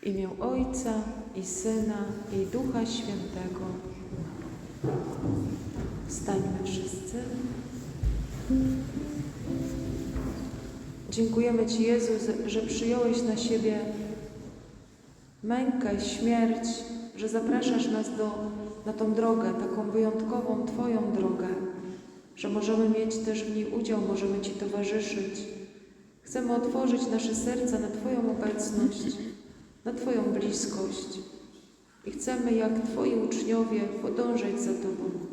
W imię Ojca i Syna i Ducha Świętego. Wstańmy wszyscy. Dziękujemy Ci, Jezu, że przyjąłeś na siebie mękę, śmierć, że zapraszasz nas do, na tą drogę, taką wyjątkową Twoją drogę, że możemy mieć też w niej udział, możemy Ci towarzyszyć. Chcemy otworzyć nasze serca na Twoją obecność, na Twoją bliskość i chcemy, jak Twoi uczniowie, podążać za Tobą.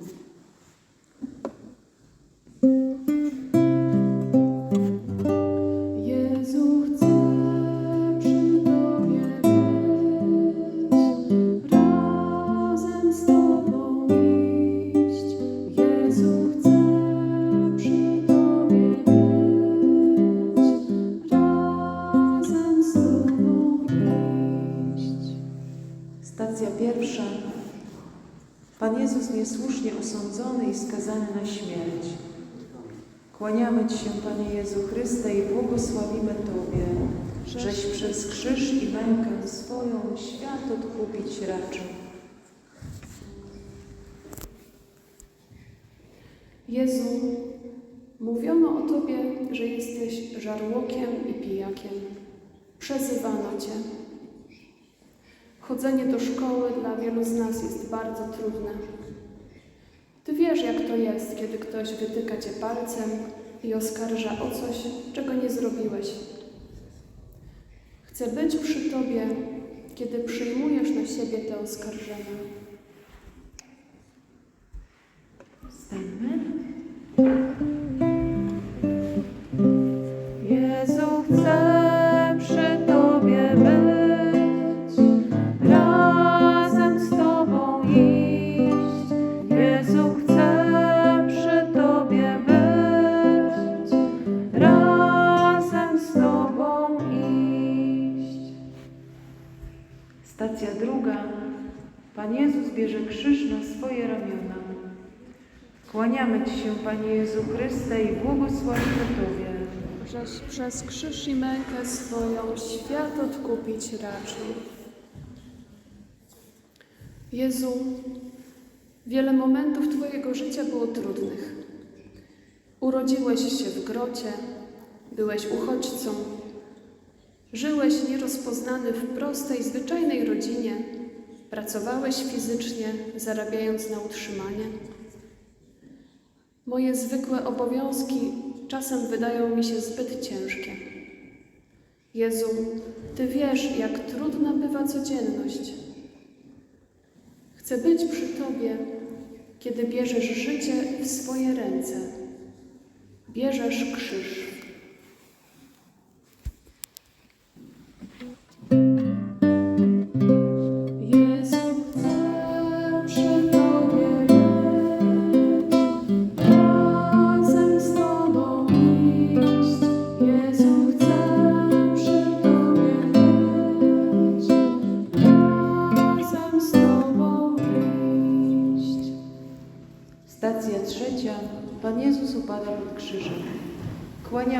Odkupić raczył. Jezu, mówiono o Tobie, że jesteś żarłokiem i pijakiem. Przezywano Cię. Chodzenie do szkoły dla wielu z nas jest bardzo trudne. Ty wiesz, jak to jest, kiedy ktoś wytyka Cię palcem i oskarża o coś, czego nie zrobiłeś. Chcę być przy Tobie, kiedy przyjmujesz na siebie te oskarżenia. Wstańmy. Panie Jezu Chryste, i błogosławimy Tobie. żeś przez krzyż i mękę swoją świat odkupić raczył. Jezu, wiele momentów Twojego życia było trudnych. Urodziłeś się w grocie, byłeś uchodźcą, żyłeś nierozpoznany w prostej, zwyczajnej rodzinie, pracowałeś fizycznie, zarabiając na utrzymanie. Moje zwykłe obowiązki czasem wydają mi się zbyt ciężkie. Jezu, Ty wiesz, jak trudna bywa codzienność. Chcę być przy Tobie, kiedy bierzesz życie w swoje ręce. Bierzesz krzyż.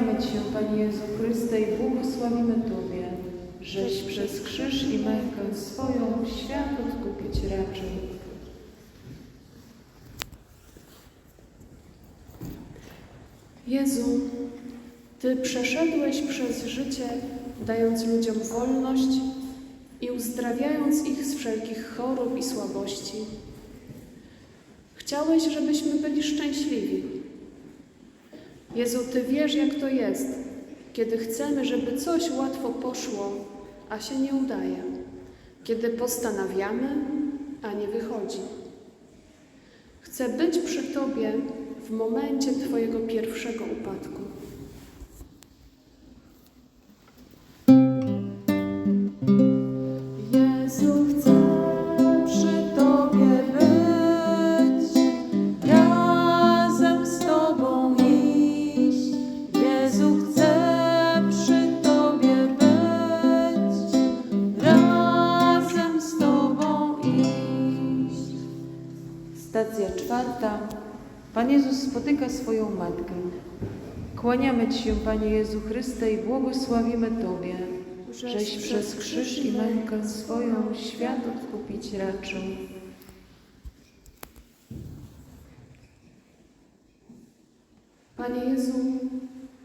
Kłaniamy Ci się, Panie Jezu Chryste, i błogosławimy Tobie, żeś przez krzyż i mękę swoją świat odkupić raczył. Jezu, Ty przeszedłeś przez życie, dając ludziom wolność i uzdrawiając ich z wszelkich chorób i słabości. Chciałeś, żebyśmy byli szczęśliwi. Jezu, Ty wiesz, jak to jest, kiedy chcemy, żeby coś łatwo poszło, a się nie udaje, kiedy postanawiamy, a nie wychodzi. Chcę być przy Tobie w momencie Twojego pierwszego upadku. Matkę. Kłaniamy Ci się, Panie Jezu Chryste, i błogosławimy Tobie, żeś przez krzyż i mękę swoją świat odkupić raczył. Panie Jezu,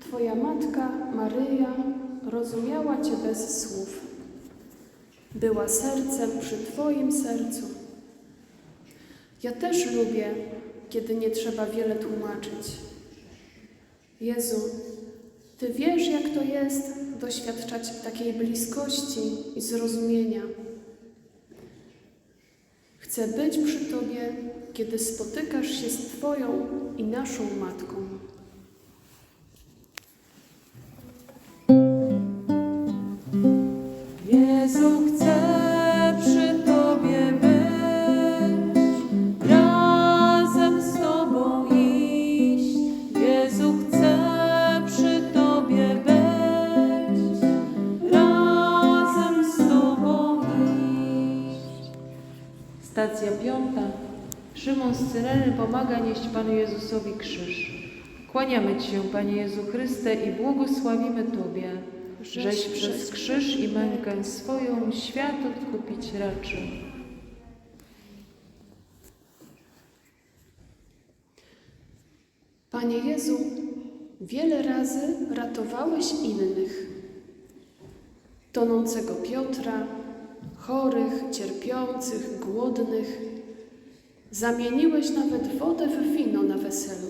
Twoja matka Maryja rozumiała Cię bez słów. Była sercem przy Twoim sercu. Ja też lubię, kiedy nie trzeba wiele tłumaczyć. Jezu, Ty wiesz, jak to jest doświadczać takiej bliskości i zrozumienia. Chcę być przy Tobie, kiedy spotykasz się z Twoją i naszą matką. Stacja piąta. Szymon z Cyreny pomaga nieść Panu Jezusowi krzyż. Kłaniamy Ci się, Panie Jezu Chryste, i błogosławimy Tobie, żeś przez krzyż i mękę swoją świat odkupić raczył. Panie Jezu, wiele razy ratowałeś innych. Tonącego Piotra, chorych, cierpiących, głodnych. Zamieniłeś nawet wodę w wino na weselu.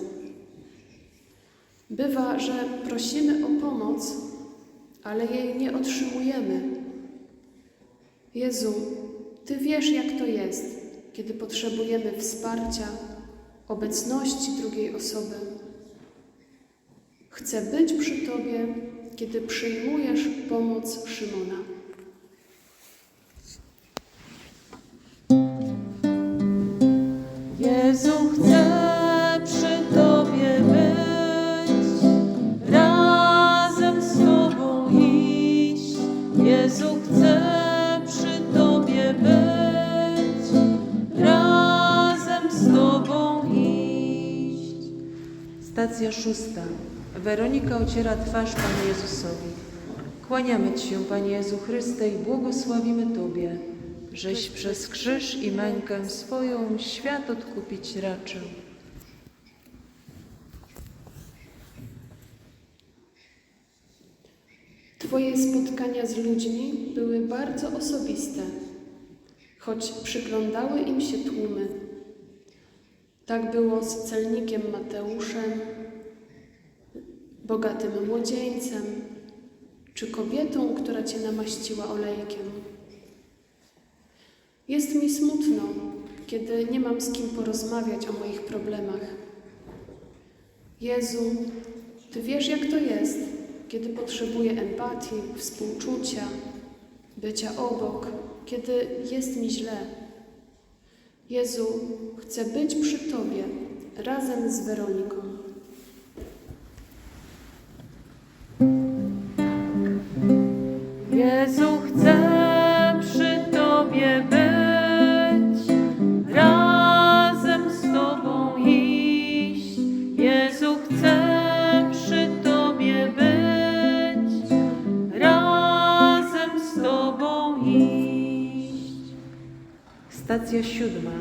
Bywa, że prosimy o pomoc, ale jej nie otrzymujemy. Jezu, Ty wiesz, jak to jest, kiedy potrzebujemy wsparcia, obecności drugiej osoby. Chcę być przy Tobie, kiedy przyjmujesz pomoc Szymona. Jezu, chcę przy Tobie być, razem z Tobą iść. Stacja szósta. Weronika ociera twarz Panu Jezusowi. Kłaniamy Ci się, Panie Jezu Chryste, i błogosławimy Tobie, żeś przez krzyż i mękę swoją świat odkupić raczył. Twoje spotkania z ludźmi były bardzo osobiste, choć przyglądały im się tłumy. Tak było z celnikiem Mateuszem, bogatym młodzieńcem, czy kobietą, która Cię namaściła olejkiem. Jest mi smutno, kiedy nie mam z kim porozmawiać o moich problemach. Jezu, Ty wiesz, jak to jest, kiedy potrzebuję empatii, współczucia, bycia obok, kiedy jest mi źle. Jezu, chcę być przy Tobie razem z Weroniką. Stacja siódma.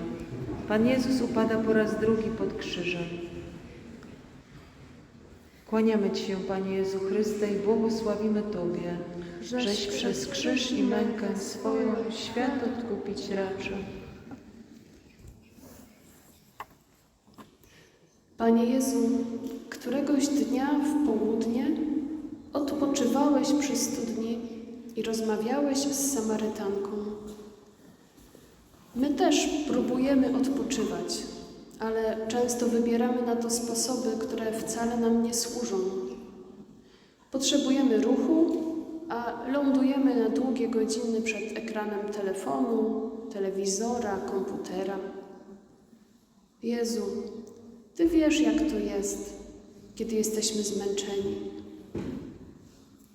Pan Jezus upada po raz drugi pod krzyżem. Kłaniamy Ci się, Panie Jezu Chryste, i błogosławimy Tobie, żeś przez krzyż i mękę swoją świat odkupić raczył. Panie Jezu, któregoś dnia w południe odpoczywałeś przy studni i rozmawiałeś z Samarytanką. My też próbujemy odpoczywać, ale często wybieramy na to sposoby, które wcale nam nie służą. Potrzebujemy ruchu, a lądujemy na długie godziny przed ekranem telefonu, telewizora, komputera. Jezu, Ty wiesz, jak to jest, kiedy jesteśmy zmęczeni.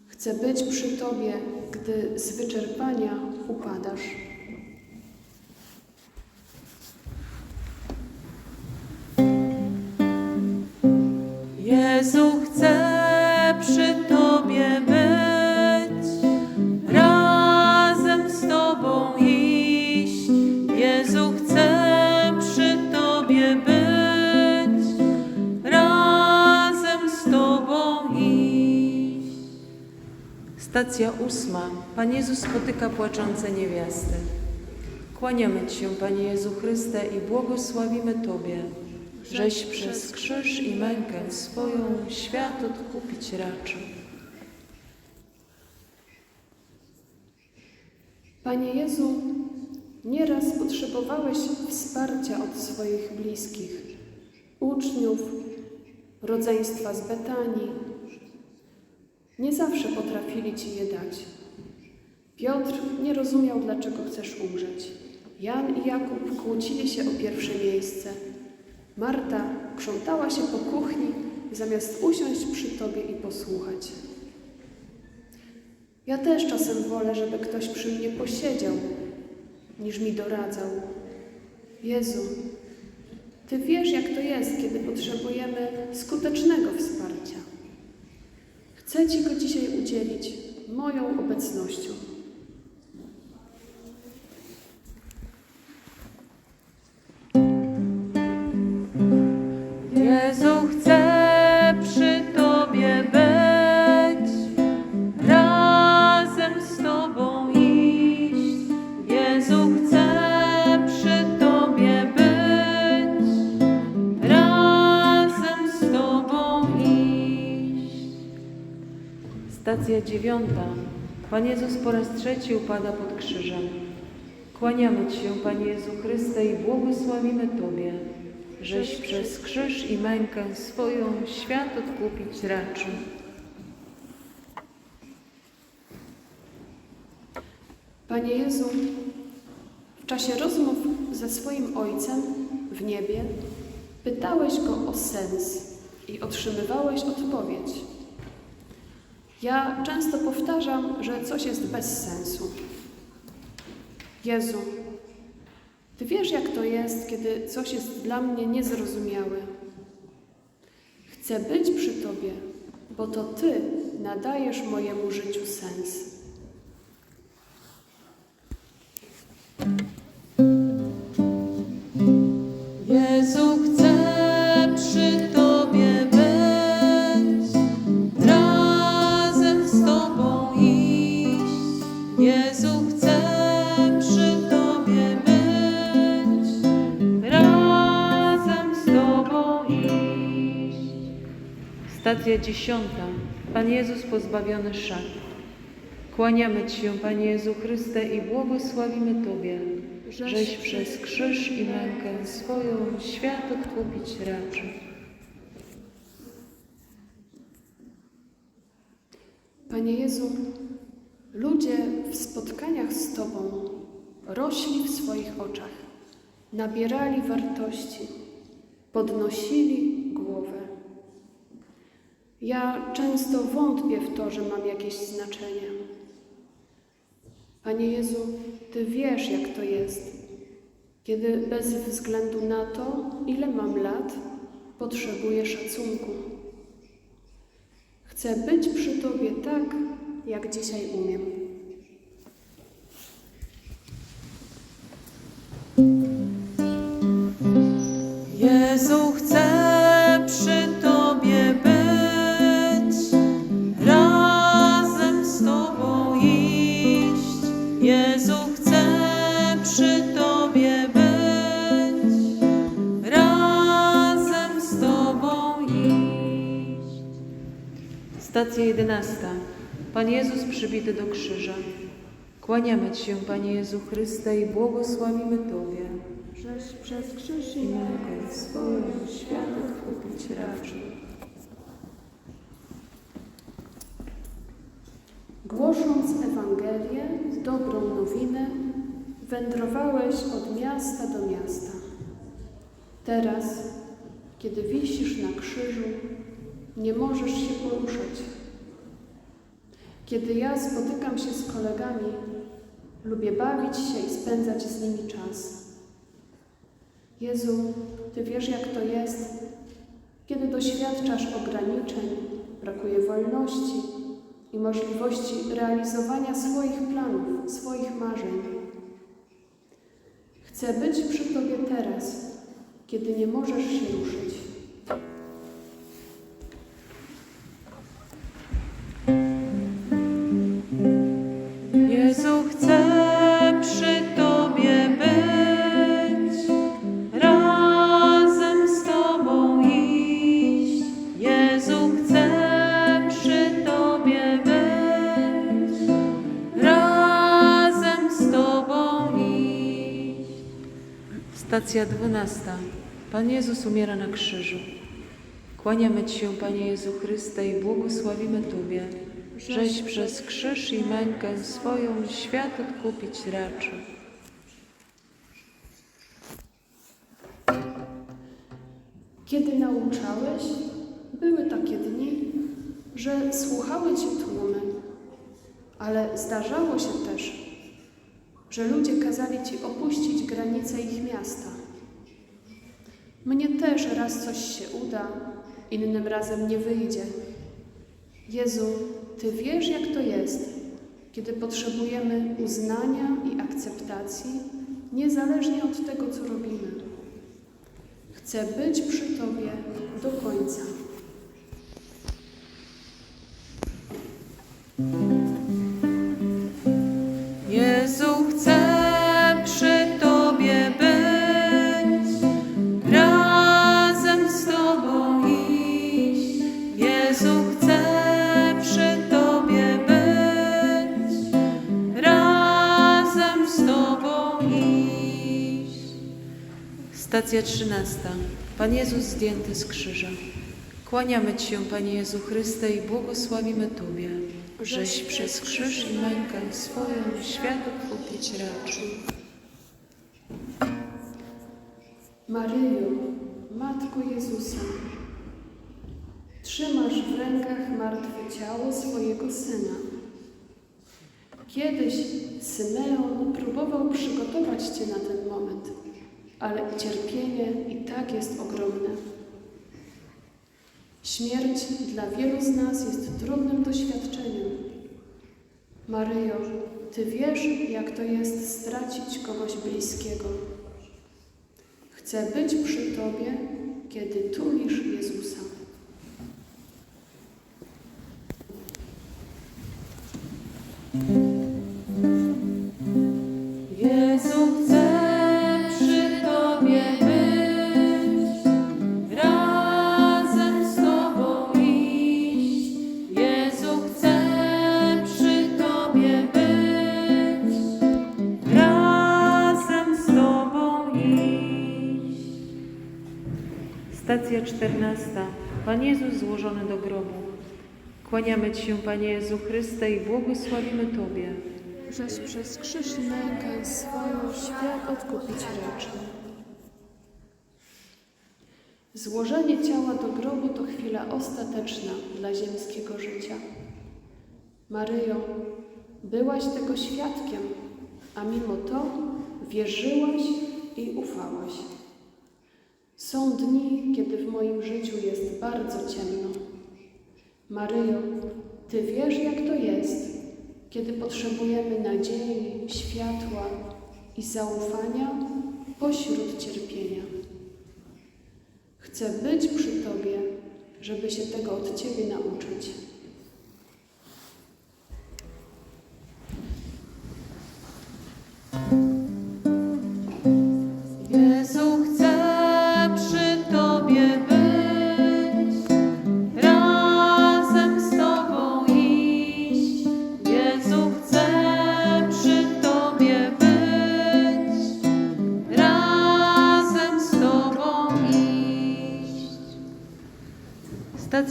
Chcę być przy Tobie, gdy z wyczerpania upadasz. Jezu, chcę przy Tobie być, razem z Tobą iść. Jezu, chcę przy Tobie być, razem z Tobą iść. Stacja ósma. Pan Jezus spotyka płaczące niewiasty. Kłaniamy Ci się, Panie Jezu Chryste, i błogosławimy Tobie żeś przez krzyż i mękę swoją świat odkupić raczył. Panie Jezu, nieraz potrzebowałeś wsparcia od swoich bliskich, uczniów, rodzeństwa z Betanii. Nie zawsze potrafili Ci je dać. Piotr nie rozumiał, dlaczego chcesz umrzeć. Jan i Jakub kłócili się o pierwsze miejsce. Marta krzątała się po kuchni, zamiast usiąść przy Tobie i posłuchać. Ja też czasem wolę, żeby ktoś przy mnie posiedział, niż mi doradzał. Jezu, Ty wiesz, jak to jest, kiedy potrzebujemy skutecznego wsparcia. Chcę Ci go dzisiaj udzielić moją obecnością. Dziewiąta. Pan Jezus po raz trzeci upada pod krzyżem. Kłaniamy Ci się, Panie Jezu Chryste, i błogosławimy Tobie, żeś przez krzyż i mękę swoją świat odkupić raczył. Panie Jezu, w czasie rozmów ze swoim Ojcem w niebie pytałeś Go o sens i otrzymywałeś odpowiedź. Ja często powtarzam, że coś jest bez sensu. Jezu, Ty wiesz, jak to jest, kiedy coś jest dla mnie niezrozumiałe. Chcę być przy Tobie, bo to Ty nadajesz mojemu życiu sens. Stacja dziesiąta. Pan Jezus pozbawiony szat. Kłaniamy Ci się, Panie Jezu Chryste, i błogosławimy Tobie, żeś przez krzyż i mękę swoją świat odkupić raczył. Panie Jezu, ludzie w spotkaniach z Tobą rośli w swoich oczach, nabierali wartości, podnosili. Ja często wątpię w to, że mam jakieś znaczenie. Panie Jezu, Ty wiesz, jak to jest, kiedy bez względu na to, ile mam lat, potrzebuję szacunku. Chcę być przy Tobie tak, jak dzisiaj umiem. Jezu, Stacja jedenasta. Pan Jezus przybity do krzyża. Kłaniamy Ci się, Panie Jezu Chryste, i błogosławimy Tobie, żeś przez krzyż i mękę swoją świat odkupić raczył. Głosząc Ewangelię, dobrą nowinę, wędrowałeś od miasta do miasta. Teraz, kiedy wisisz na krzyżu, nie możesz się poruszać. Kiedy ja spotykam się z kolegami, lubię bawić się i spędzać z nimi czas. Jezu, Ty wiesz, jak to jest, kiedy doświadczasz ograniczeń, brakuje wolności i możliwości realizowania swoich planów, swoich marzeń. Chcę być przy Tobie teraz, kiedy nie możesz się ruszyć. Stacja dwunasta. Pan Jezus umiera na krzyżu. Kłaniamy Ci się, Panie Jezu Chryste, i błogosławimy Tobie, żeś przez krzyż i mękę swoją świat odkupić raczył. Kiedy nauczałeś, były takie dni, że słuchały Cię tłumy, ale zdarzało się też, że ludzie kazali Ci opuścić granice ich miasta. Też raz coś się uda, innym razem nie wyjdzie. Jezu, Ty wiesz, jak to jest, kiedy potrzebujemy uznania i akceptacji, niezależnie od tego, co robimy. Chcę być przy Tobie do końca. Stacja trzynasta. Pan Jezus zdjęty z krzyża. Kłaniamy Ci się, Panie Jezu Chryste, i błogosławimy Tobie, żeś przez krzyż i mękę swoją świat odkupić raczył. Maryjo, Matko Jezusa, trzymasz w rękach martwe ciało swojego Syna. Kiedyś Symeon próbował przygotować Cię na ten moment, ale cierpienie i tak jest ogromne. Śmierć dla wielu z nas jest trudnym doświadczeniem. Maryjo, Ty wiesz, jak to jest stracić kogoś bliskiego. Chcę być przy Tobie, kiedy tulisz Jezusa. 14. Pan Jezus złożony do grobu. Kłaniamy Ci się, Panie Jezu Chryste, i błogosławimy Tobie. Żeś przez krzyż mękę swoją świat odkupić raczy. Złożenie ciała do grobu to chwila ostateczna dla ziemskiego życia. Maryjo, byłaś tego świadkiem, a mimo to wierzyłaś i ufałaś. Są dni, kiedy w moim życiu jest bardzo ciemno. Maryjo, Ty wiesz, jak to jest, kiedy potrzebujemy nadziei, światła i zaufania pośród cierpienia. Chcę być przy Tobie, żeby się tego od Ciebie nauczyć.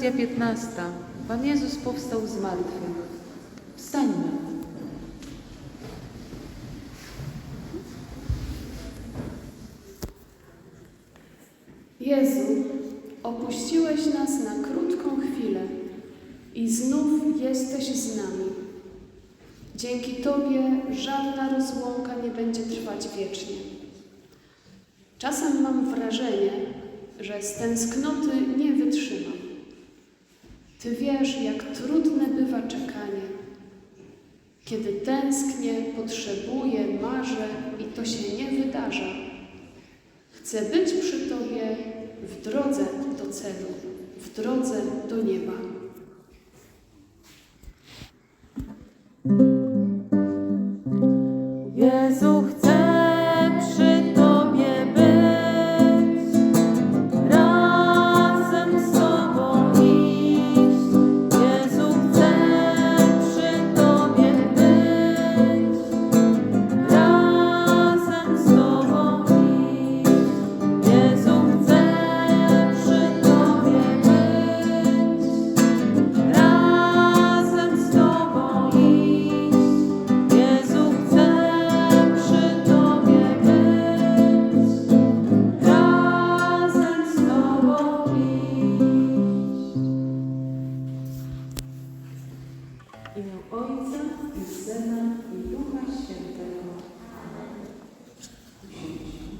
Stacja piętnasta. Pan Jezus powstał z martwych. Wstańmy. Jezu, opuściłeś nas na krótką chwilę i znów jesteś z nami. Dzięki Tobie żadna rozłąka nie będzie trwać wiecznie. Czasem mam wrażenie, że z tęsknoty nie wytrzymam. Ty wiesz, jak trudne bywa czekanie, kiedy tęsknię, potrzebuję, marzę i to się nie wydarza. Chcę być przy Tobie w drodze do celu, w drodze do nieba.